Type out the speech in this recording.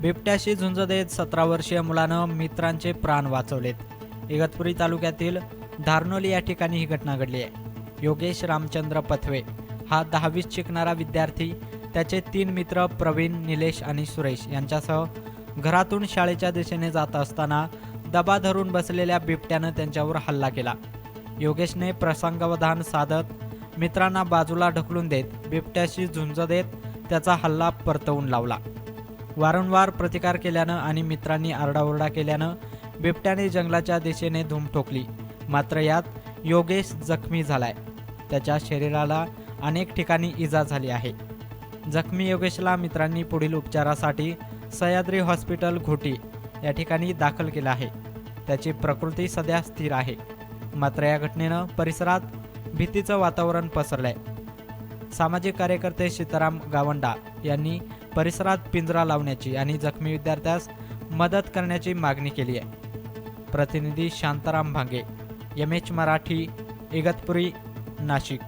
बिबट्याशी झुंज देत सतरा वर्षीय मुलानं मित्रांचे प्राण वाचवलेत. इगतपुरी तालुक्यातील धारनोली या ठिकाणी ही घटना घडली आहे. योगेश रामचंद्र पथवे हा दहावीत शिकणारा विद्यार्थी त्याचे तीन मित्र प्रवीण निलेश आणि सुरेश यांच्यासह घरातून शाळेच्या दिशेने जात असताना दबा धरून बसलेल्या बिबट्यानं त्यांच्यावर हल्ला केला. योगेशने प्रसंगावधान साधत मित्रांना बाजूला ढकलून देत बिबट्याशी झुंज देत त्याचा हल्ला परतवून लावला. वारंवार प्रतिकार केल्यानं आणि मित्रांनी आरडाओरडा केल्यानं बिबट्याने जंगलाच्या दिशेने धूम ठोकली. मात्र यात योगेश जखमी झालाय. त्याच्या शरीराला अनेक ठिकाणी इजा झाली आहे. जखमी योगेशला मित्रांनी पुढील उपचारासाठी सह्याद्री हॉस्पिटल घोटी या ठिकाणी दाखल केलं आहे. त्याची प्रकृती सध्या स्थिर आहे. मात्र या घटनेनं परिसरात भीतीचं वातावरण पसरलंय. सामाजिक कार्यकर्ते सीताराम गावंडा यांनी परिसरात पिंजरा लावण्याची आणि जखमी विद्यार्थ्यास मदत करण्याची मागणी केली आहे. प्रतिनिधी शांताराम भांगे एम एच मराठी इगतपुरी नाशिक.